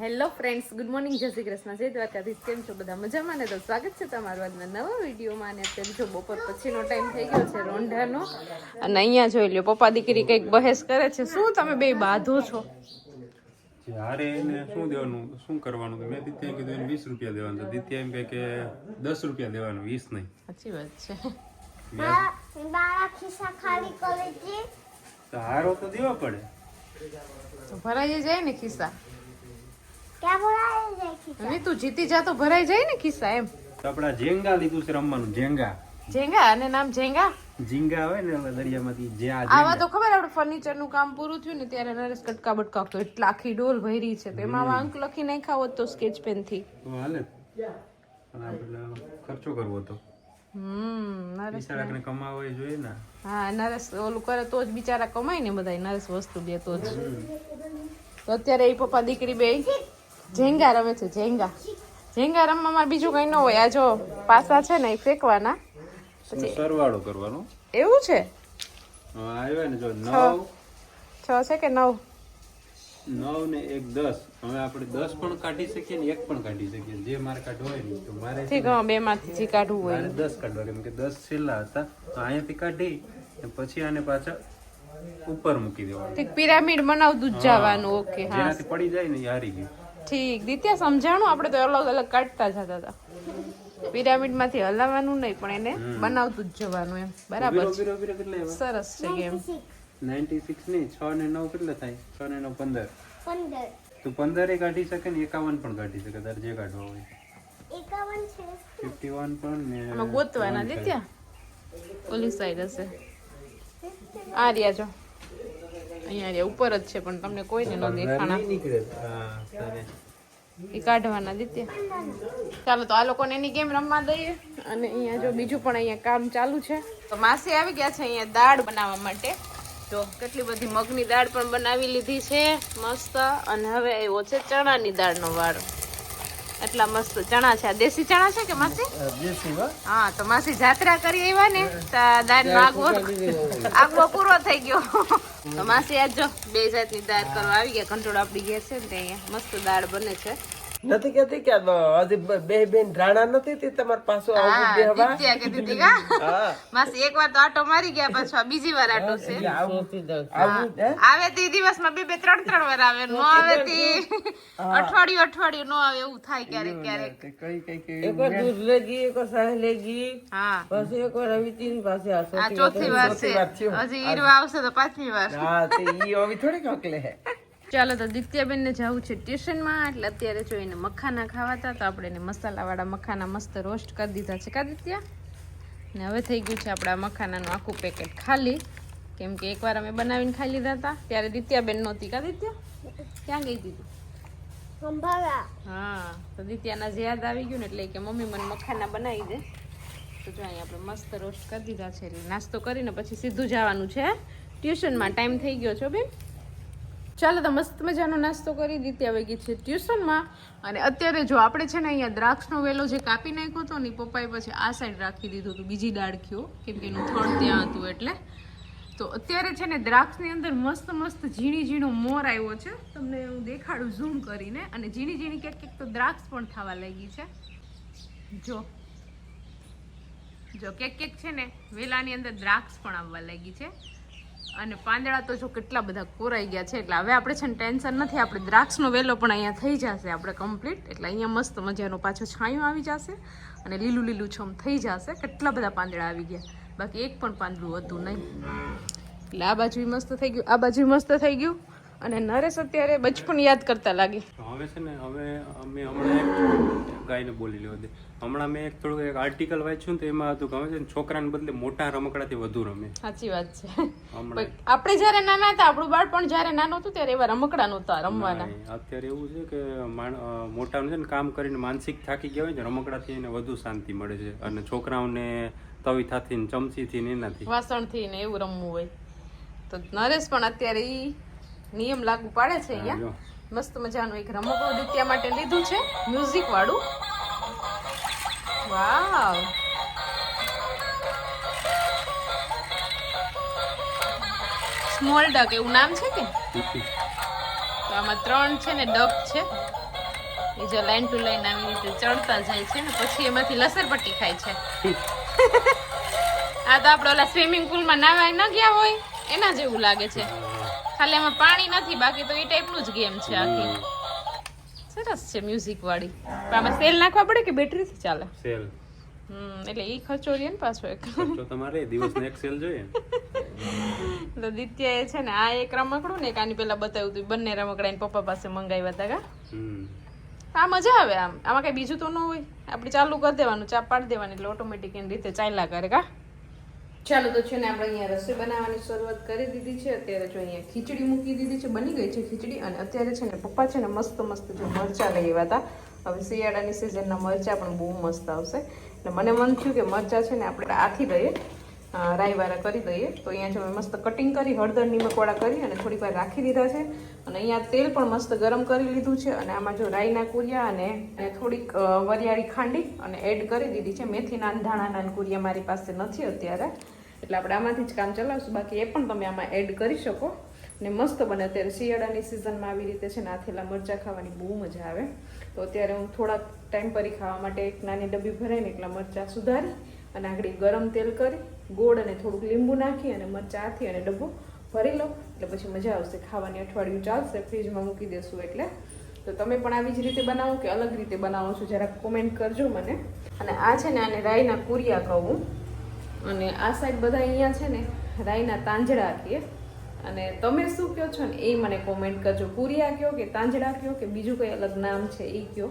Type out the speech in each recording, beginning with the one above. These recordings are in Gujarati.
Hello friends good morning. જય શ્રી કૃષ્ણ. જય દ્વારકાધીશ. કેમ છો બધા? મજામાં ને? તો સ્વાગત છે તમારું આજના નવા વિડીયોમાં. અને અત્યારે જો બપોર પછીનો ટાઈમ થઈ ગયો છે રોંઢાનો. અને અહીંયા જોઈ લ્યો પપ્પા દીકરી કંઈક બહેસ કરે છે. શું તમે બે બાંધો છો? હારે એને શું દેવાનું શું કરવાનું મેં દિત્યા કીધું એને વીસ રૂપિયા દેવાનું તો દિત્યા એમ કહે કે દસ રૂપિયા દેવાનું વીસ નહીં. સાચી વાત છે. હારો તો દેવા પડે. તો ભરાઈ જાય ને ખિસ્સા? હવે તું જીતી જા તો ભરાઈ જાય ને ખિસ્સા એમ. આપડા જેંગા લીધું છે રમવાનું જેંગા જેંગા અને નામ જેંગા જીંગા હોય ને દરિયામાંથી જે આ આવા તો ખબર આપણે ફર્નિચરનું કામ પૂરું થયું ને ત્યારે નરેશ કટકા બટકા કરતો એટલે આખી ડોલ ભરી છે તો એમાં અંક લખી નાખ્યા હોત તો સ્કેચ પેનથી. હાલે. ખર્ચો કરવો હતો. હમ નરેશ બિચારાને કમાવો એ જોઈએ ને. હા નરેશ ઓલું કરે તો જ બિચારા કમાય ને બધા નરેશ વસ્તુ દે તો જ. તો અત્યારે એ પપ્પા દીકરી બે ઝેંગા રમે છે ઝેંગા. ઝેંગા રમવામાં બીજું કઈ ન હોય. આ જો પાસા છે ને એ ફેંકવાના. પછી સરવાળો કરવાનો. એવું છે? આવ્યા ને જો નવ. છ છે કે નવ? નવ ને એક દસ. હવે આપણે દસ પણ કાઢી શકીએ ને એક પણ કાઢી શકીએ જે મારે કાઢવા હોય ને તો મારે ઠીક હા બે માંથી જે કાઢવું હોય. મારે દસ કાઢવા કેમ કે દસ છેલ્લા હતા. તો અહીંયાથી કાઢી ને પછી આને પાછા ઉપર મૂકી દેવાનું. ઠીક પિરામિડ બનાવતું જ જવાનું. ઓકે હા. જેનાથી પડી જાય ને હારી ગયું. ઠીક. દિત્યા સમજાણું? આપણે તો અલગ અલગ કાઢતા જતા હતા. પિરામિડમાંથી હલાવવાનું નહીં પણ એને બનાવતું જ જવાનું એમ. બરાબર સરસ છે ગેમ. નાઇન્ટી સિક્સની છ ને નવ કેટલા થાય? 6 ને નવ પંદર. પંદર. તો પંદરે કાઢી શકે ને એકાવન પણ કાઢી શકે તારે જે કાઢવા હોય. એકાવન છે. ફિફ્ટી વન પણ ને આમાં ગોતવાના દિત્યા? ઓલી સાઈડ હશે. આ રહ્યા જો. અહીંયા ઉપર જ છે પણ તમને કોઈને ન દેખાણા. એ કાઢવાના દિત્યા. ચાલો તો આ લોકોને એની ગેમ રમવા દઈએ? અને અહીંયા જો બીજું પણ અહીંયા કામ ચાલુ છે. તો માસી આવી ગયા છે અહીંયા દાળ બનાવવા માટે. જો કેટલી બધી મગની દાળ પણ બનાવી લીધી છે મસ્ત. અને હવે આવ્યો છે ચણાની દાળનો વાળો એટલા મસ્ત ચણા છે. આ દેશી ચણા છે કે માસી? હા. તો માસી જાત્રા કરી આવ્યા ને દાળ નો આગવો આગવો પૂરો થઈ ગયો. તો માસી આજ જો બે જાતની દાળ કરવા આવી ગયા. કંટ્રોલ આપડી ગેસ છે ને અહીંયા મસ્ત દાળ બને છે. નથી કેતી કે હજી બે બેન રાણા નથી તે તમારે પાછો આવું હા, બેહવા દિત્યા કીધી હતી કા? બસ એક વાર તો આટો મારી ગયા પાછો બીજી વાર આટો છે. આવું તે દિવસમાં બે બે ત્રણ ત્રણ વાર આવે નો આવે તે. અઠવાડિયું અઠવાડિયું નો આવે એવું થાય ક્યારેક ક્યારેક. કઈ કઈ કઈ એક વાર દૂધ લેગી એક વાર સાહ લેગી હા. પછી એક વાર આવી તીન પાસે આ આ ચોથી વાર ચોથી વાર છે. હજી ઈરવા આવશે તો પાંચમી વાર. હા તે ઈ આવી થોડી કકલે હે. ચાલો તો દિત્યાબેન ને જવું છે ટ્યુશનમાં એટલે અત્યારે જો એને મખાના ખાવાતા તો આપણે એને મસાલાવાળા મખાના મસ્ત રોસ્ટ કરી દીધા છે. કા દિત્યા? ને હવે થઈ ગયું છે આપણા મખાનાનું આખું પેકેટ ખાલી. કેમ કે એકવાર અમે બનાવીને ખાઈ લીધા હતા ત્યારે દિત્યાબેન નહોતી. કા દિત્યા? ક્યાં ગઈ દીધું સંભાળા હા તો દિત્યાના જ યાદ આવી ગયું ને એટલે કે મમ્મી મને મખાના બનાવી દે. તો જો અહીંયા આપણે મસ્ત રોસ્ટ કરી દીધા છે. એટલે નાસ્તો કરીને પછી સીધું જવાનું છે ટ્યુશનમાં ટાઈમ થઈ ગયો છો બેન? ચાલો, તો મસ્ત મજાનો નાસ્તો કરી દીધી આવી ગઈ છે ટ્યુશનમાં. અને અત્યારે જો આપણે છે ને અહીંયા દ્રાક્ષનો વેલો જે કાપી નાખ્યો હતો ને પપ્પાએ પછી આ સાઈડ રાખી દીધું હતું, બીજી દાળ કેમ કે એનું થળ ત્યાં હતું એટલે. તો અત્યારે છે ને દ્રાક્ષની અંદર મસ્ત મસ્ત ઝીણી ઝીણો મોર આવ્યો છે. તમને હું દેખાડું ઝૂમ કરીને. અને ઝીણી ઝીણી ક્યાંક ક્યાંક તો દ્રાક્ષ પણ થવા લાગી છે. જો. જો ક્યાંક ક્યાંક છે ને વેલાની અંદર દ્રાક્ષ પણ આવવા લાગી છે. અને પાંદડા તો જો કેટલા બધા કોરાઈ ગયા છે, એટલે હવે આપણે છે ને ટેન્શન નથી, આપણે દ્રાક્ષનો વેલો પણ અહીંયા થઈ જશે, આપણે કમ્પ્લીટ એટલે અહીંયા મસ્ત મજાનો પાછો છાંયો આવી જશે અને લીલું લીલું છમ થઈ જશે. કેટલા બધા પાંદડા આવી ગયા. બાકી એક પણ પાંદડું હતું નહીં. એટલે આ બાજુ મસ્ત થઈ ગયું, આ બાજુ મસ્ત થઈ ગયું. અને નરેશ અત્યારે બચપન યાદ કરતા લાગે. હવે છે ને હવે અમે હમણાં એક ગાયને બોલી લેવા દે. હમણાં મેં એક થોડું એક આર્ટિકલ વાંચ્યું ને તો એમાં હતું ગમે છે ને છોકરાને બદલે મોટા રમકડાથી વધુ રમે. સાચી વાત છે. હમણાં આપણે જ્યારે નાના હતા આપણું બાળપણ જ્યારે નાનું હતું ત્યારે એવા રમકડા નહોતા રમવાના. અત્યારે એવું છે કે મોટાનું છે ને કામ કરીને માનસિક થાકી ગયા હોય ને રમકડાથી એને વધુ શાંતિ મળે છે. અને છોકરાઓને તવીથાથી ને ચમચીથી ને એનાથી. વાસણથી ને એવું રમવું હોય. તો નરેશ પણ અત્યારે ઈ નિયમ લાગુ પાડે છે અહીંયા. મસ્ત મજાનું એક રમકડું દિત્યા માટે લીધું છે. મ્યુઝિક વાળું. વાવ સ્મોલ ડક એવું નામ છે કે? તો આમાં ત્રણ છે ને ડક છે. એ જો લાઈન ટુ લાઈન આવી રીતે ચડતા જાય છે ને પછી એમાંથી લસરપટ્ટી ખાય છે. આ તો આપણે ઓલા સ્વિમિંગ પુલમાં નાવા ન ગયા હોય એના જેવું લાગે છે. ખાલી એમાં પાણી નથી બાકી તો એ ટાઈપનું જ ગેમ છે આખી. સરસ છે મ્યુઝિક વાળી. આમાં સેલ નાખવા પડે કે બેટરીથી ચાલે? સેલ હમ એટલે એ ખર્ચો રહે ને પાછો એક. ખર્ચો તમારે દિવસનો એક સેલ જોઈએ. તો દિત્યાએ છે ને આ એક રમકડું ને એક આની પેલા બતાવ્યું હતું બંને રમકડા એના પપ્પા પાસે મંગાવ્યા હતા કા. આ મજા આવે આમ. આમાં કઈ બીજું તો ન હોય. આપણે ચાલુ કરી દેવાનું ચા પાડી દેવાની એટલે ઓટોમેટિક એની રીતે ચાલ્યા કરે કા. ચાલો તો છે ને આપણે અહીંયા રસોઈ બનાવવાની શરૂઆત કરી દીધી છે. અત્યારે જો અહીંયા ખીચડી મૂકી દીધી છે. બની ગઈ છે ખીચડી અને અત્યારે છે ને પપ્પા છે ને મસ્ત મસ્ત જો મરચાં લઈ આવ્યા હતા. હવે શિયાળાની સિઝનના મરચાં પણ બહુ મસ્ત આવશે. એટલે મને મન થયું કે મરચાં છે ને આપણે આથી દઈએ અ, રાઈવાળા કરી દઈએ. તો અહીંયા જો મેં મસ્ત કટિંગ કરી હળદર નિમકવાળા કરી અને થોડીક વાર રાખી દીધા છે. અને અહીંયા તેલ પણ મસ્ત ગરમ કરી લીધું છે અને આમાં જો રાઈના કુરિયા અને થોડીક વરિયાળી ખાંડી અને એડ કરી દીધી છે. મેથીના નાન ધાણાના નાન કુરિયા મારી પાસે નથી અત્યારે. એટલે આપણે આમાંથી જ કામ ચલાવશું. બાકી એ પણ તમે આમાં એડ કરી શકો. અને મસ્ત બને અત્યારે શિયાળાની સિઝનમાં આવી રીતે છે નાથેલા મરચાં ખાવાની બહુ મજા આવે. તો અત્યારે હું થોડાક ટાઈમ પરી ખાવા માટે એક નાની ડબ્બી ભરાઈને એટલા મરચાં સુધારી અને આગળ ગરમ તેલ કરી, ગોળ અને થોડુંક લીંબુ નાખી અને મરચાંથી અને ડબ્બો ભરી લો. એટલે પછી મજા આવશે. ખાવાની અઠવાડિયું ચાલશે, ફ્રીજમાં મૂકી દેશું એટલે. તો તમે પણ આવી જ રીતે બનાવો કે અલગ રીતે બનાવો છો? જરાક કોમેન્ટ કરજો મને. અને આ છે ને આને રાઈના કુરિયા કહું. અને આ સાઈડ બધા અહીંયા છે ને રાઈના તાંજડા કહીએ અને તમે શું કહો છો ને, એ મને કોમેન્ટ કરજો. પૂરિયા કયો કે તાંજડા કયો કે બીજું કંઈ અલગ નામ છે એ કયો?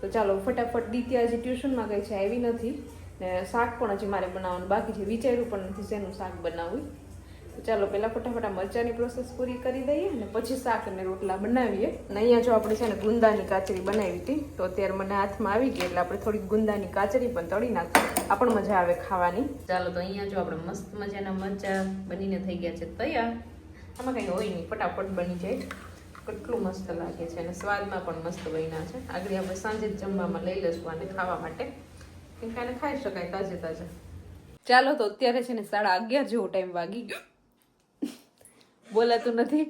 તો ચાલો, ફટાફટ દીત્યા હજી ટ્યુશનમાં ગઈ છે? આવી નથી. ને શાક પણ હજી મારે બનાવવાનું બાકી છે. વિચાર્યું પણ નથી શેનું શાક બનાવવું. ચાલો પહેલાં ફટાફટ મરચાંની પ્રોસેસ પૂરી કરી દઈએ અને પછી શાક અને રોટલા બનાવીએ. અને અહીંયા જો આપણે છે ને ગુંદાની કાચરી બનાવી હતી, તો અત્યારે મને હાથમાં આવી ગઈ એટલે આપણે થોડીક ગુંદાની કાચરી પણ તળી નાખીએ આ પણ મજા આવે ખાવાની. ચાલો તો અહીંયા જો આપણે મસ્ત મજાના મરચાં બનીને થઈ ગયા છે તૈયાર. આમાં કંઈ હોય નહીં, ફટાફટ બની જાય. કેટલું મસ્ત લાગે છે અને સ્વાદમાં પણ મસ્ત બન્યા છે. આગળ આપણે સાંજે જ જમવામાં લઈ લઈશું અને ખાવા માટે. કે કાને ખાઈ શકાય તાજે તાજા. ચાલો તો અત્યારે છે ને સાડા અગિયાર જેવો ટાઈમ વાગી ગયો. બોલાતું નથી.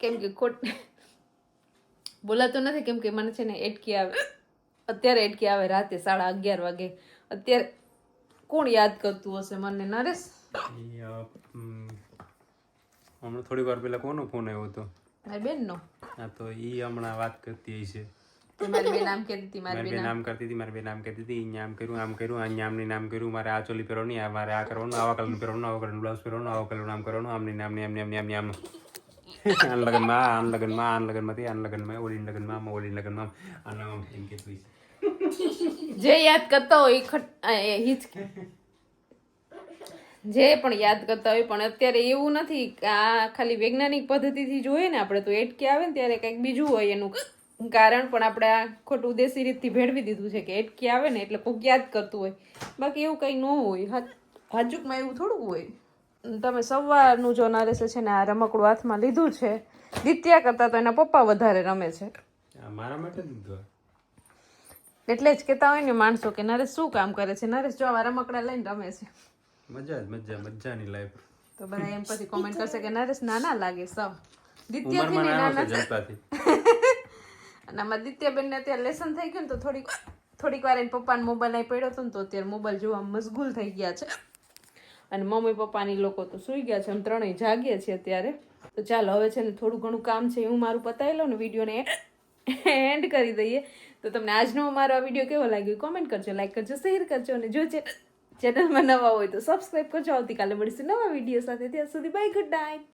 કેમ કે ખોટ બોલાતું નથી કેમ કે મને છે ને એટકી આવે. અત્યારે એટકી આવે રાતે સાડા અગિયાર વાગે. અત્યારે કોણ યાદ કરતું હશે મને નરેશ? હમણાં થોડી વાર પહેલા કોનો ફોન આવ્યો હતો? મારી બેનનો? હા તો ઈ હમણાં વાત કરતી હશે. મારી બેન આમ કહેતી હતી મારી મારી બેન કરતી હતી મારી બેન આમ કરતી હતી અહીંયા આમ કર્યું આમ કર્યું અહીંયા આમની નામ કર્યું મારે આ ચોલી પહેરવાની આ મારે આ કરવાનું આવા કલરનું પહેરવાનું આવા કલરનું બ્લાઉઝ પહેરવાનું આવા કલરનું આમ કરવાનું આમની નામ આમની આમની આમની આમ આન લગનમાં આન લગનમાં આન લગનમાંથી આન લગનમાં ઓલી લગનમાં આમ ઓલી લગનમાં આમ આમ આમ એમ કહેતું જે યાદ કરતા હોય એ હિચ જે પણ યાદ કરતા હોય પણ અત્યારે એવું નથી આ ખાલી વૈજ્ઞાનિક પદ્ધતિથી જોઈએ ને આપણે તો એટકે આવે ને ત્યારે કંઈક બીજું હોય એનું. કારણ પણ આપણે આ ખોટું દેશી રીતથી ભેળવી દીધું છે કે એટકી આવે ને એટલે કોઈક યાદ કરતું હોય. બાકી એવું કંઈ ન હોય. હાજુકમાં એવું થોડું હોય. તમે સવારનું જો નરેશે છે ને આ રમકડું હાથમાં લીધું છે દિત્યા કરતાં તો એના પપ્પા વધારે રમે છે. મારા માટે લીધું એટલે જ કહેતા હોય ને માણસો કે નરેશ શું કામ કરે છે? નરેશ જો આવા રમકડા લઈને રમે છે. મજા જ મજા મજાની લાઈફ તો બધા એમ પછી કોમેન્ટ કરશે કે નરેશ નાના લાગે સૌ દિત્યાથી નાના અને આમાં દિત્યાબેનને અત્યારે લેસન થઈ ગયું ને તો થોડીક થોડીક વાર એને પપ્પાને મોબાઈલ અહીં પડ્યો હતો ને તો અત્યારે મોબાઈલ જોવા મશગુલ થઈ ગયા છે. અને મમ્મી પપ્પાની લોકો તો સૂઈ ગયા છે, અમે ત્રણેય જાગીએ છીએ અત્યારે. તો ચાલો, હવે છે ને થોડું ઘણું કામ છે, હું મારું પતાવી લઉં ને વિડીયોને એન્ડ કરી દઈએ. તો તમને આજનો મારો આ વીડિયો કેવો લાગ્યો કોમેન્ટ કરજો લાઈક કરજો શેર કરજો. અને જો ચેનલમાં નવા હોય તો સબસ્ક્રાઈબ કરજો. આવતીકાલે મળીશું નવા વીડિયો સાથે. ત્યાં સુધી બાય ગુડ નાઇટ